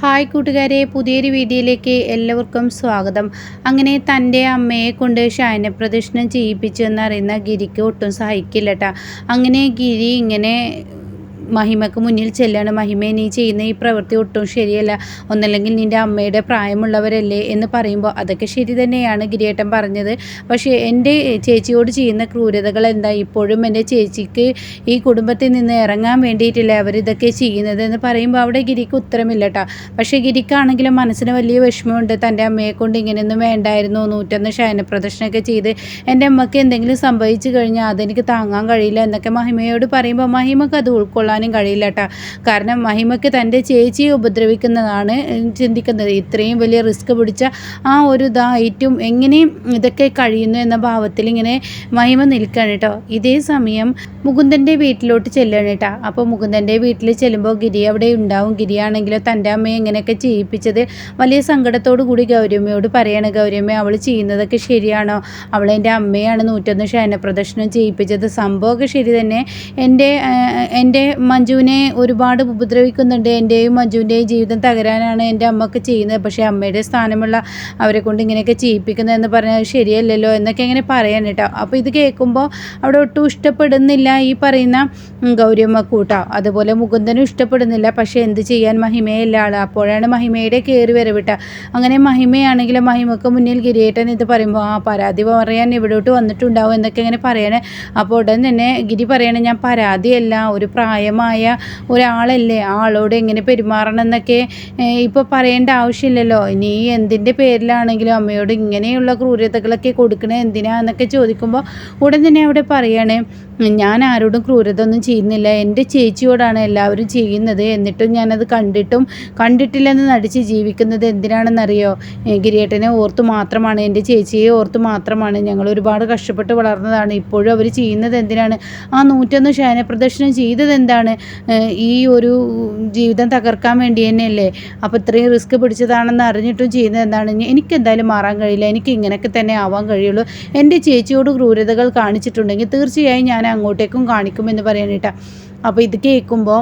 Hi കൂട്ടുകാരെ പുതിയൊരു വീഡിയോയിലേക്ക് എല്ലാവർക്കും സ്വാഗതം. അങ്ങനെ തന്റെ അമ്മയെ കൊണ്ട് ശയന പ്രദർശനം ചെയ്യിപ്പിച്ചു എന്നറിയുന്ന ഗിരിക്ക് ഒട്ടും സഹിക്കില്ല കേട്ടോ അങ്ങനെ ഗിരി ഇങ്ങനെ മഹിമക്ക് മുന്നിൽ ചെല്ലാണ്. മഹിമ നീ ചെയ്യുന്ന ഈ പ്രവൃത്തി ഒട്ടും ശരിയല്ല. ഒന്നല്ലെങ്കിൽ നിന്റെ അമ്മയുടെ പ്രായമുള്ളവരല്ലേ? എന്ന് പറയുമ്പോൾ അതൊക്കെ ശരി തന്നെയാണ് ഗിരിയേട്ടൻ പറഞ്ഞത്. പക്ഷേ എന്റെ ചേച്ചിയോട് ചെയ്യുന്ന ക്രൂരതകൾ എന്താ? ഇപ്പോഴും എന്റെ ചേച്ചിക്ക് ഈ കുടുംബത്തിൽ നിന്ന് ഇറങ്ങാൻ വേണ്ടിയിട്ടില്ല അവരിതൊക്കെ ചെയ്യുന്നത് എന്ന് പറയുമ്പോൾ അവിടെ ഗിരിക്ക് ഉത്തരമില്ല കേട്ടോ പക്ഷേ ഗിരിക്കാണെങ്കിലും മനസ്സിന് വലിയ വിഷമമുണ്ട്. തന്റെ അമ്മയെ കൊണ്ട് ഇങ്ങനെയൊന്നും വേണ്ടായിരുന്നു. നൂറ്റൊന്ന് ശയന പ്രദർശനമൊക്കെ ചെയ്ത് എന്റെ അമ്മയ്ക്ക് എന്തെങ്കിലും സംഭവിച്ചു കഴിഞ്ഞാൽ അതെനിക്ക് താങ്ങാൻ കഴിയില്ല എന്നൊക്കെ മഹിമയോട് പറയുമ്പോൾ മഹിമക്ക് അത് ഉൾക്കൊള്ളാൻ പോകാനും കഴിയില്ല കേട്ടോ കാരണം മഹിമയ്ക്ക് തന്റെ ചേച്ചിയെ ഉപദ്രവിക്കുന്നതാണ് ചിന്തിക്കുന്നത്. ഇത്രയും വലിയ റിസ്ക് പിടിച്ച ആ ഒരു ഇതായിട്ടും എങ്ങനെയും ഇതൊക്കെ കഴിയുന്നു എന്ന ഭാവത്തിൽ ഇങ്ങനെ മഹിമ നിൽക്കുകയാണ് കേട്ടോ ഇതേ സമയം മുകുന്ദന്റെ വീട്ടിലോട്ട് ചെല്ലുകയാണ് കേട്ടോ അപ്പോൾ മുകുന്ദന്റെ വീട്ടിൽ ചെല്ലുമ്പോൾ ഗിരി അവിടെ ഉണ്ടാവും. ഗിരിയാണെങ്കിലോ തന്റെ അമ്മയെ എങ്ങനെയൊക്കെ ചെയ്യിപ്പിച്ചത്? വലിയ സങ്കടത്തോടു കൂടി ഗൗരമ്മയോട് പറയുകയാണ് ഗൗരമ്മ അവൾ ചെയ്യുന്നതൊക്കെ ശരിയാണോ? അവൾ എന്റെ അമ്മയാണ് നൂറ്റൊന്ന് ശയനപ്രദർശനം ചെയ്യിപ്പിച്ചത്. സംഭവമൊക്കെ ശരി തന്നെ എന്റെ എന്റെ മഞ്ജുവിനെ ഒരുപാട് ഉപദ്രവിക്കുന്നുണ്ട്. എന്റെയും മഞ്ജുവിന്റെയും ജീവിതം തകരാനാണ് എന്റെ അമ്മയ്ക്ക് ചെയ്യുന്നത്. പക്ഷേ അമ്മയുടെ സ്ഥാനമുള്ള അവരെ കൊണ്ട് ഇങ്ങനെയൊക്കെ ചെയ്യിപ്പിക്കുന്നത് എന്ന് പറഞ്ഞാൽ ശരിയല്ലല്ലോ എന്നൊക്കെ ഇങ്ങനെ പറയാൻ കേട്ടോ. അപ്പോൾ ഇത് കേൾക്കുമ്പോൾ അവിടെ ഒട്ടും ഇഷ്ടപ്പെടുന്നില്ല ഈ പറയുന്ന ഗൗരിയമ്മ കൂട്ടോ. അതുപോലെ മുകുന്ദനും ഇഷ്ടപ്പെടുന്നില്ല. പക്ഷേ എന്ത് ചെയ്യാൻ മഹിമയല്ല ആൾ അപ്പോഴാണ് മഹിമയുടെ കയറി വരവിട്ട അങ്ങനെ മഹിമയാണെങ്കിൽ മഹിമക്ക് മുന്നിൽ ഗിരിയേട്ടൻ ഇത് പറയുമ്പോൾ ആ പരാതി പറയാൻ ഇവിടോട്ട് വന്നിട്ടുണ്ടാവും എന്നൊക്കെ ഇങ്ങനെ പറയണേ. അപ്പോൾ ഉടൻ തന്നെ ഗിരി പറയണേ ഞാൻ പരാതിയല്ല. ഒരു പ്രായം പ്രായമായ ഒരാളല്ലേ? ആളോട് എങ്ങനെ പെരുമാറണം എന്നൊക്കെ ഇപ്പോൾ പറയേണ്ട ആവശ്യമില്ലല്ലോ. ഇനി എന്തിന്റെ പേരിലാണെങ്കിലും അമ്മയോട് ഇങ്ങനെയുള്ള ക്രൂരതകളൊക്കെ കൊടുക്കണേ എന്തിനാന്നൊക്കെ ചോദിക്കുമ്പോൾ ഉടൻ തന്നെ അവിടെ പറയാണ് ഞാൻ ആരോടും ക്രൂരത ഒന്നും ചെയ്യുന്നില്ല. എന്റെ ചേച്ചിയോടാണ് എല്ലാവരും ചെയ്യുന്നത്. എന്നിട്ടും ഞാനത് കണ്ടിട്ടും കണ്ടിട്ടില്ലെന്ന് നടിച്ച് ജീവിക്കുന്നത് എന്തിനാണെന്നറിയോ? ഗിരിയേട്ടനെ ഓർത്ത് മാത്രമാണ് എന്റെ ചേച്ചിയെ ഓർത്ത് മാത്രമാണ്. ഞങ്ങൾ ഒരുപാട് കഷ്ടപ്പെട്ട് വളർന്നതാണ്. ഇപ്പോഴും അവർ ചെയ്യുന്നത് എന്തിനാണ്? ആ നൂറ്റൊന്ന് ശയന പ്രദർശനം ചെയ്തത് എന്താണ്? ഈ ഒരു ജീവിതം തകർക്കാൻ വേണ്ടി തന്നെയല്ലേ? അപ്പോൾ ഇത്രയും റിസ്ക് പിടിച്ചതാണെന്ന് അറിഞ്ഞിട്ടും ചെയ്യുന്നത് എന്താണ്? എനിക്ക് എന്തായാലും മാറാൻ കഴിയില്ല. എനിക്ക് ഇങ്ങനെയൊക്കെ തന്നെ ആവാൻ കഴിയുള്ളൂ. എന്റെ ചേച്ചിയോട് ക്രൂരതകൾ കാണിച്ചിട്ടുണ്ടെങ്കിൽ തീർച്ചയായും ഞാൻ അങ്ങോട്ടേക്കും കാണിക്കുമെന്ന് പറയാനിട്ടാ അപ്പോൾ ഇത് കേൾക്കുമ്പോൾ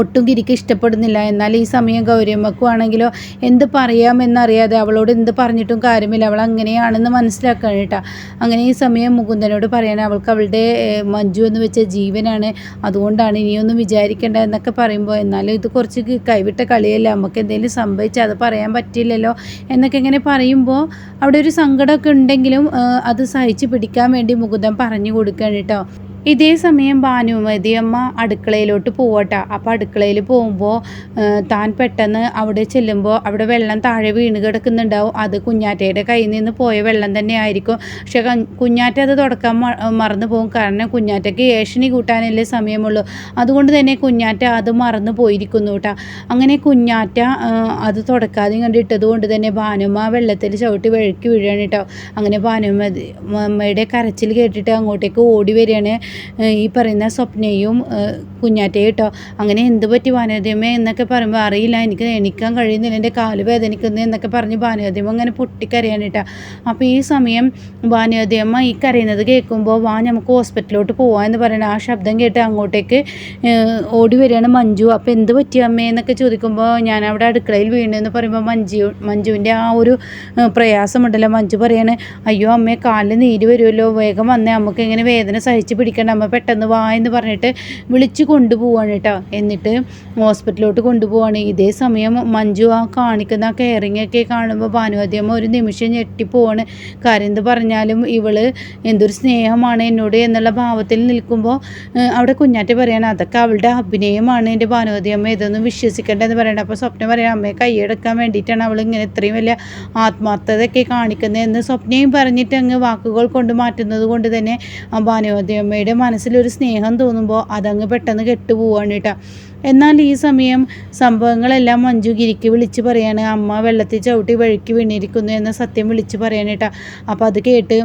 ഒട്ടും ഗിരിക്ക് ഇഷ്ടപ്പെടുന്നില്ല. എന്നാൽ ഈ സമയം ഗൗരിയമ്മക്കുവാണെങ്കിലോ എന്ത് പറയാമെന്നറിയാതെ അവളോട് എന്ത് പറഞ്ഞിട്ടും കാര്യമില്ല. അവൾ അങ്ങനെയാണെന്ന് മനസ്സിലാക്കാൻ കേട്ടോ. അങ്ങനെ ഈ സമയം മുകുന്ദനോട് പറയാൻ അവൾക്ക് അവളുടെ മഞ്ജു എന്ന് വെച്ച ജീവനാണ്. അതുകൊണ്ടാണ് ഇനിയൊന്നും വിചാരിക്കേണ്ട എന്നൊക്കെ പറയുമ്പോൾ എന്നാലും ഇത് കുറച്ച് കൈവിട്ട കളിയല്ല. നമുക്ക് എന്തെങ്കിലും സംഭവിച്ചാൽ അത് പറയാൻ പറ്റില്ലല്ലോ എന്നൊക്കെ ഇങ്ങനെ പറയുമ്പോൾ അവിടെ ഒരു സങ്കടമൊക്കെ ഉണ്ടെങ്കിലും അത് സഹിച്ച് പിടിക്കാൻ വേണ്ടി മുകുന്ദൻ പറഞ്ഞു കൊടുക്കുകയാണ് കേട്ടോ. ഇതേ സമയം ഭാനുമതി അമ്മ അടുക്കളയിലോട്ട് പോവട്ടെ. അപ്പോൾ അടുക്കളയിൽ പോകുമ്പോൾ താൻ പെട്ടെന്ന് അവിടെ ചെല്ലുമ്പോൾ അവിടെ വെള്ളം താഴെ വീണ് കിടക്കുന്നുണ്ടാവും. അത് കുഞ്ഞാറ്റയുടെ കയ്യിൽ നിന്ന് പോയ വെള്ളം തന്നെ ആയിരിക്കും പക്ഷെ കുഞ്ഞാറ്റ അത് തുടക്കാൻ മറന്നു പോകും. കാരണം കുഞ്ഞാറ്റയ്ക്ക് ഏഷണി കൂട്ടാനല്ലേ സമയമുള്ളൂ. അതുകൊണ്ട് തന്നെ കുഞ്ഞാറ്റ അത് മറന്നു പോയിരിക്കുന്നു കേട്ടോ അങ്ങനെ കുഞ്ഞാറ്റ അത് തുടക്കാതെ കണ്ടിട്ടത് കൊണ്ട് തന്നെ ഭാനുമ വെള്ളത്തിൽ ചവിട്ടി വഴുക്കി വീഴുകയാണ് കേട്ടോ അങ്ങനെ ഭാനുമതി അമ്മയുടെ കരച്ചിൽ കേട്ടിട്ട് അങ്ങോട്ടേക്ക് ഓടി വരികയാണ്. ഈ പറയുന്ന സ്വപ്നയും കുഞ്ഞാറ്റയും കേട്ടോ. അങ്ങനെ എന്ത് പറ്റി ഭാനുവദ്യമേ എന്നൊക്കെ പറയുമ്പോൾ അറിയില്ല. എനിക്ക് എണീക്കാൻ കഴിയുന്നില്ല. എന്റെ കാൽ വേദനിക്കുന്നു എന്നൊക്കെ പറഞ്ഞ് ഭാനുവദ്യമ അങ്ങനെ പൊട്ടിക്കരയാണ് കേട്ടോ. അപ്പോൾ ഈ സമയം ഭാനുവദ്യമ്മ ഈ കരയുന്നത് കേൾക്കുമ്പോൾ വാ നമുക്ക് ഹോസ്പിറ്റലിലോട്ട് പോവാം എന്ന് പറയുന്നത് ആ ശബ്ദം കേട്ട് അങ്ങോട്ടേക്ക് ഓടി വരികയാണ് മഞ്ജു. അപ്പോൾ എന്ത് പറ്റി അമ്മേ എന്നൊക്കെ ചോദിക്കുമ്പോൾ ഞാൻ അവിടെ അടുക്കളയിൽ വീണു എന്ന് പറയുമ്പോൾ മഞ്ജു മഞ്ജുവിന്റെ ആ ഒരു പ്രയാസമുണ്ടല്ലോ മഞ്ജു പറയാണ്. അയ്യോ അമ്മേ കാലിൽ നീര് വരുമല്ലോ. വേഗം വന്നേ. നമുക്ക് ഇങ്ങനെ വേദന സഹിച്ച് പിടിക്കണം അമ്മ പെട്ടെന്ന് വാ എന്ന് പറഞ്ഞിട്ട് വിളിച്ച് കൊണ്ടുപോവാണ് കേട്ടോ. എന്നിട്ട് ഹോസ്പിറ്റലിലോട്ട് കൊണ്ടുപോവാണ്. ഇതേ സമയം മഞ്ജു ആ കാണിക്കുന്ന ആ കെയറിങ് ഒക്കെ കാണുമ്പോൾ ഭാനുവതിയമ്മ ഒരു നിമിഷം ഞെട്ടിപ്പോവാണ്. കാര്യം എന്ത് പറഞ്ഞാലും ഇവൾ എന്തൊരു സ്നേഹമാണ് എന്നോട് എന്നുള്ള ഭാവത്തിൽ നിൽക്കുമ്പോൾ അവിടെ കുഞ്ഞാറ്റ പറയണം അതൊക്കെ അവളുടെ അഭിനയമാണ് എന്റെ ഭാനുവതിയമ്മ ഇതൊന്നും വിശ്വസിക്കേണ്ടതെന്ന് പറയണം അപ്പോൾ സ്വപ്നം പറയാം അമ്മയെ കൈയെടുക്കാൻ വേണ്ടിയിട്ടാണ് അവൾ ഇങ്ങനെ ഇത്രയും വലിയ ആത്മാർത്ഥതയൊക്കെ കാണിക്കുന്നത് എന്ന് സ്വപ്നയും പറഞ്ഞിട്ട് അങ്ങ് വാക്കുകൾ കൊണ്ട് മാറ്റുന്നത് കൊണ്ട് തന്നെ ആ ഭാനുവതിയമ്മയുടെ മനസ്സിലൊരു സ്നേഹം തോന്നുമ്പോൾ അതങ്ങ് പെട്ടെന്ന് കെട്ടുപോവാണ് കേട്ടോ. എന്നാൽ ഈ സമയം സംഭവങ്ങളെല്ലാം മഞ്ജു ഗിരിക്ക് വിളിച്ച് പറയാണ് അമ്മ വെള്ളത്തിൽ ചവിട്ടി വഴുക്കി വീണിരിക്കുന്നു എന്ന സത്യം വിളിച്ച് പറയാൻ കേട്ടോ. അപ്പോൾ അത് കേട്ട്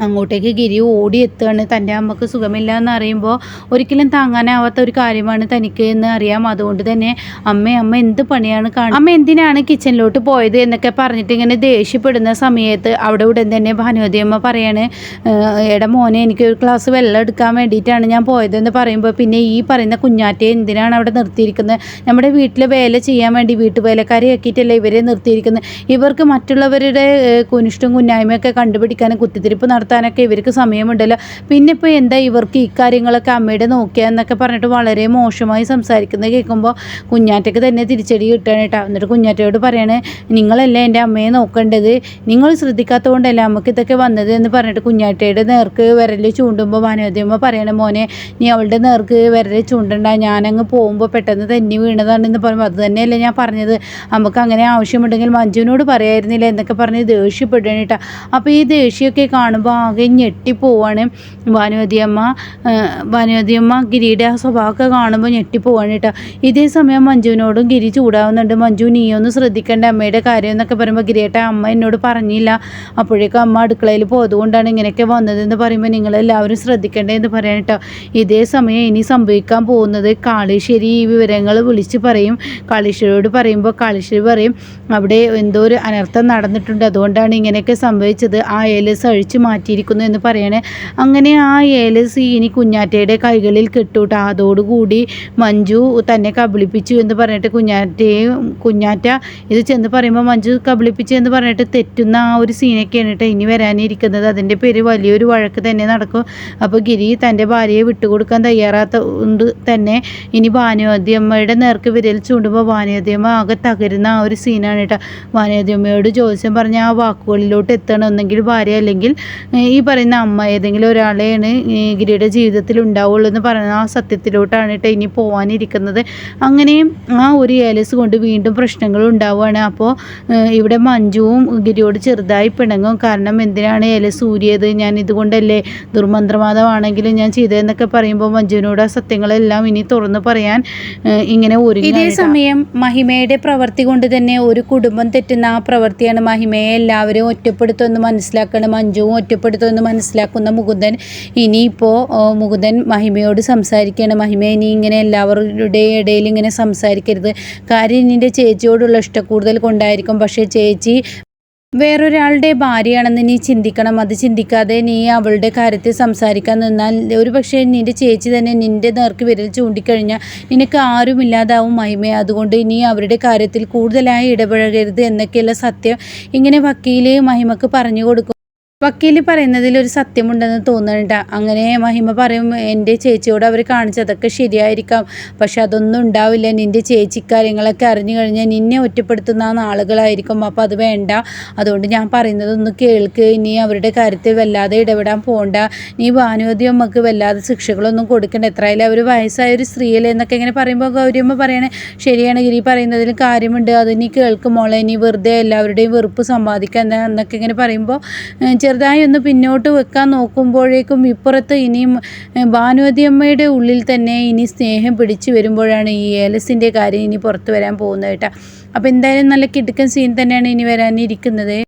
അങ്ങോട്ടേക്ക് ഗിരി ഓടി എത്തുകയാണ്. തന്റെ അമ്മയ്ക്ക് സുഖമില്ല എന്ന് അറിയുമ്പോൾ ഒരിക്കലും താങ്ങാനാവാത്ത ഒരു കാര്യമാണ് തനിക്ക് എന്ന് അറിയാം. അതുകൊണ്ട് തന്നെ അമ്മ അമ്മ എന്ത് പണിയാണ് കാണുന്നത് അമ്മ എന്തിനാണ് കിച്ചണിലോട്ട് പോയത് എന്നൊക്കെ പറഞ്ഞിട്ട് ഇങ്ങനെ ദേഷ്യപ്പെടുന്ന സമയത്ത് അവിടെ ഉടൻ തന്നെ ഭാനുവതി അമ്മ പറയാണ് "ഏഹ്, എടാ മോനെ എനിക്ക് ഒരു ക്ലാസ് വെള്ളം എടുക്കാൻ വേണ്ടിയിട്ടാണ് ഞാൻ പോയതെന്ന് പറയുമ്പോൾ പിന്നെ ഈ പറയുന്ന കുഞ്ഞാറ്റയെ എന്തിനാണ് അവിടെ നിർത്തിയിരിക്കുന്നത്? നമ്മുടെ വീട്ടിലെ വേല ചെയ്യാൻ വേണ്ടി വീട്ടുവേലക്കാരെ ആക്കിയിട്ടല്ലേ ഇവരെ നിർത്തിയിരിക്കുന്നത്? ഇവർക്ക് മറ്റുള്ളവരുടെ കുനിഷ്ടം കുന്നായ്മയൊക്കെ കണ്ടുപിടിക്കാനും കുത്തിത്തിരിപ്പ് നടത്താനൊക്കെ ഇവർക്ക് സമയമുണ്ടല്ലോ. പിന്നെ ഇപ്പോൾ എന്താ ഇവർക്ക് ഈ കാര്യങ്ങളൊക്കെ അമ്മയുടെ നോക്കിയാ എന്നൊക്കെ പറഞ്ഞിട്ട് വളരെ മോശമായി സംസാരിക്കുന്നത് കേൾക്കുമ്പോൾ കുഞ്ഞാറ്റയ്ക്ക് തന്നെ തിരിച്ചടി കിട്ടുകയാണ് കേട്ടോ. എന്നിട്ട് കുഞ്ഞാറ്റയോട് പറയണേ നിങ്ങളല്ലേ എന്റെ അമ്മയെ നോക്കേണ്ടത്? നിങ്ങൾ ശ്രദ്ധിക്കാത്തതുകൊണ്ടല്ലേ അമ്മയ്ക്ക് ഇതൊക്കെ വന്നത്? എന്ന് പറഞ്ഞിട്ട് കുഞ്ഞാറ്റയുടെ നേർക്ക് വിരൽ ചൂണ്ടുമ്പോൾ ഭാനുവതിയമ്മ പറയണ മോനെ നീ അവളുടെ നേർക്ക് വിരൽ ചൂണ്ടണ്ട. ഞാനങ്ങ് പോകുമ്പോൾ പെട്ടെന്ന് തന്നെ വീണതാണെന്ന് പറയുമ്പോൾ അത് തന്നെയല്ലേ ഞാൻ പറഞ്ഞത്. നമുക്ക് അങ്ങനെ ആവശ്യമുണ്ടെങ്കിൽ മഞ്ജുവിനോട് പറയായിരുന്നില്ല എന്നൊക്കെ പറഞ്ഞ് ദേഷ്യപ്പെടുകയാണ് കേട്ടോ. അപ്പോൾ ഈ ദേഷ്യമൊക്കെ കാണുമ്പോൾ ആകെ ഞെട്ടിപ്പോവാണ്. ഭാനുമതിയമ്മ ഭാനുവതിയമ്മ ഗിരിയുടെ ആ സ്വഭാവമൊക്കെ കാണുമ്പോൾ ഞെട്ടിപ്പോവാണ് കേട്ടോ. ഇതേ സമയം മഞ്ജുവിനോടും ഗിരി ചൂടാവുന്നുണ്ട്. മഞ്ജു നീ ഒന്ന് ശ്രദ്ധിക്കേണ്ട അമ്മയുടെ കാര്യം? എന്നൊക്കെ പറയുമ്പോൾ ഗിരിയേട്ട അമ്മ എന്നോട് പറഞ്ഞില്ല. അപ്പോഴേക്കും അമ്മ അടുക്കളയിൽ പോയതുകൊണ്ടാണ് ഇങ്ങനെയൊക്കെ വന്നതെന്ന് പറയുമ്പോൾ നിങ്ങളെല്ലാവരും ശ്രദ്ധിക്കേണ്ടേ എന്ന് പറയാൻ കേട്ടോ. ഇതേ സമയം ഇനി സംഭവിക്കാൻ പോകുന്നത് കാളീശ്ശേരി ഈ വിവരങ്ങൾ വിളിച്ച് പറയും. കാളിശ്ശേരിയോട് പറയുമ്പോൾ കാളിശ്ശേരി പറയും അവിടെ എന്തോ ഒരു അനർത്ഥം നടന്നിട്ടുണ്ട്. അതുകൊണ്ടാണ് ഇങ്ങനെയൊക്കെ സംഭവിച്ചത്. ആ ഏലസ് അഴിച്ചു മാറ്റിയിരിക്കുന്നു എന്ന് പറയണേ. അങ്ങനെ ആ ഏലസ് ഇനി കുഞ്ഞാറ്റയുടെ കൈകളിൽ കിട്ടൂട്ട അതോടുകൂടി മഞ്ജു തന്നെ കബളിപ്പിച്ചു എന്ന് പറഞ്ഞിട്ട് കുഞ്ഞാറ്റയും കുഞ്ഞാറ്റ ഇത് ചെന്ന് പറയുമ്പോൾ മഞ്ജു കബളിപ്പിച്ചു എന്ന് പറഞ്ഞിട്ട് തെറ്റുന്ന ആ ഒരു സീനൊക്കെയാണ് കേട്ടോ ഇനി വരാനിരിക്കുന്നത്. അതിന്റെ പേര് വലിയൊരു വഴക്ക് തന്നെ നടക്കും. അപ്പോൾ ഗിരി തന്റെ ഭാര്യയെ വിട്ടുകൊടുക്കാൻ തയ്യാറാത്ത കൊണ്ട് തന്നെ ഇനി ഭാനുവതിയമ്മയുടെ നേർക്ക് വിരൽ ചൂണ്ടുമ്പോൾ ഭാനുവതിയമ്മ ആകെ തകരുന്ന ആ ഒരു സീനാണ് കേട്ടോ ഭാനുവതിയമ്മയോട് ജോത്സ്യം പറഞ്ഞ ആ വാക്കുകളിലോട്ട് എത്തണം ഒന്നെങ്കിൽ ഭാര്യ അല്ലെങ്കിൽ ഈ പറയുന്ന അമ്മ ഏതെങ്കിലും ഒരാളെയാണ് ഗിരിയുടെ ജീവിതത്തിൽ ഉണ്ടാവുള്ളൂ എന്ന് പറയുന്ന ആ സത്യത്തിലോട്ടാണ് കേട്ടോ ഇനി പോകാനിരിക്കുന്നത് അങ്ങനെയും ആ ഒരു ഏലസ് കൊണ്ട് വീണ്ടും പ്രശ്നങ്ങൾ ഉണ്ടാവുകയാണ്. അപ്പോൾ ഇവിടെ മഞ്ജുവും ഗിരിയോട് ചെറുതായി പിണങ്ങും. കാരണം എന്തിനാണ് ഏലസ് ഊരിയത് ഞാൻ ഇതുകൊണ്ടല്ലേ ദുർമന്ത്രവാദമാണെങ്കിലും ഞാൻ ചെയ്തതെന്നൊക്കെ പറയുമ്പോൾ മഞ്ജുവിനോട് ആ സത്യങ്ങളെല്ലാം ഇനി തുറന്ന് പറയാൻ ഇങ്ങനെ ഒരു ഇതേ സമയം മഹിമയുടെ പ്രവൃത്തി കൊണ്ട് തന്നെ ഒരു കുടുംബം തെറ്റുന്ന ആ പ്രവൃത്തിയാണ് മഹിമയെ എല്ലാവരും ഒറ്റപ്പെടുത്തുമെന്ന് മനസ്സിലാക്കണം മഞ്ജുവും ഒറ്റപ്പെടുത്തുമെന്ന് മനസ്സിലാക്കുന്ന മുകുന്ദൻ ഇനിയിപ്പോൾ മുകുന്ദൻ മഹിമയോട് സംസാരിക്കുകയാണ്. മഹിമ ഇനി ഇങ്ങനെ എല്ലാവരുടെ ഇടയിൽ ഇങ്ങനെ സംസാരിക്കരുത്. കാര്യം നിന്റെ ചേച്ചിയോടുള്ള ഇഷ്ടക്കൂടുതൽ കൊണ്ടായിരിക്കും. പക്ഷേ ചേച്ചി വേറൊരാളുടെ ഭാര്യയാണെന്ന് നീ ചിന്തിക്കണം. അത് ചിന്തിക്കാതെ നീ അവളുടെ കാര്യത്തിൽ സംസാരിക്കാൻ നിന്നാൽ ഒരു പക്ഷേ നിന്റെ ചേച്ചി തന്നെ നിന്റെ നേർക്ക് വിരൽ ചൂണ്ടിക്കഴിഞ്ഞാൽ നിനക്ക് ആരുമില്ലാതാവും മഹിമ. അതുകൊണ്ട് നീ അവരുടെ കാര്യത്തിൽ കൂടുതലായി ഇടപഴകരുത് എന്നൊക്കെയുള്ള സത്യം ഇങ്ങനെ വക്കീൽ മഹിമക്ക് പറഞ്ഞു കൊടുക്കും. വക്കീൽ പറയുന്നതിൽ ഒരു സത്യമുണ്ടെന്ന് തോന്നുന്നുണ്ട് അങ്ങനെ മഹിമ പറയും എന്റെ ചേച്ചിയോട് അവർ കാണിച്ചതൊക്കെ ശരിയായിരിക്കാം. പക്ഷെ അതൊന്നും ഉണ്ടാവില്ല. നിന്റെ ചേച്ചി കാര്യങ്ങളൊക്കെ അറിഞ്ഞു കഴിഞ്ഞാൽ നിന്നെ ഒറ്റപ്പെടുത്തുന്ന ആളുകളായിരിക്കും. അപ്പോൾ അത് വേണ്ട. അതുകൊണ്ട് ഞാൻ പറയുന്നതൊന്ന് കേൾക്ക്. ഇനി അവരുടെ കാര്യത്തിൽ വല്ലാതെ ഇടപെടാൻ പോകണ്ട നീ ഭാനുവതി അമ്മയ്ക്ക് വല്ലാതെ ശിക്ഷകളൊന്നും കൊടുക്കണ്ട. എത്രയായാലും അവർ വയസ്സായ ഒരു സ്ത്രീയല്ലേ എന്നൊക്കെ ഇങ്ങനെ പറയുമ്പോൾ ഗൗരിയമ്മ പറയണേ ശരിയാണ് ഗിരി പറയുന്നതിൽ കാര്യമുണ്ട്. അത് നീ കേൾക്കും മോളെ. നീ വെറുതെ എല്ലാവരുടെയും വെറുപ്പ് സമ്പാദിക്കാൻ എന്നൊക്കെ ഇങ്ങനെ പറയുമ്പോൾ ചെറുതായി ഒന്ന് പിന്നോട്ട് വെക്കാൻ നോക്കുമ്പോഴേക്കും ഇപ്പുറത്ത് ഇനിയും ഭാനുവതിയമ്മയുടെ ഉള്ളിൽ തന്നെ ഇനി സ്നേഹം പിടിച്ചു വരുമ്പോഴാണ് ഈ ഏലസിന്റെ കാര്യം ഇനി പുറത്ത് വരാൻ പോകുന്നത് കേട്ടോ. അപ്പോൾ എന്തായാലും നല്ല കിടുക്കൻ സീൻ തന്നെയാണ് ഇനി വരാനിരിക്കുന്നത്.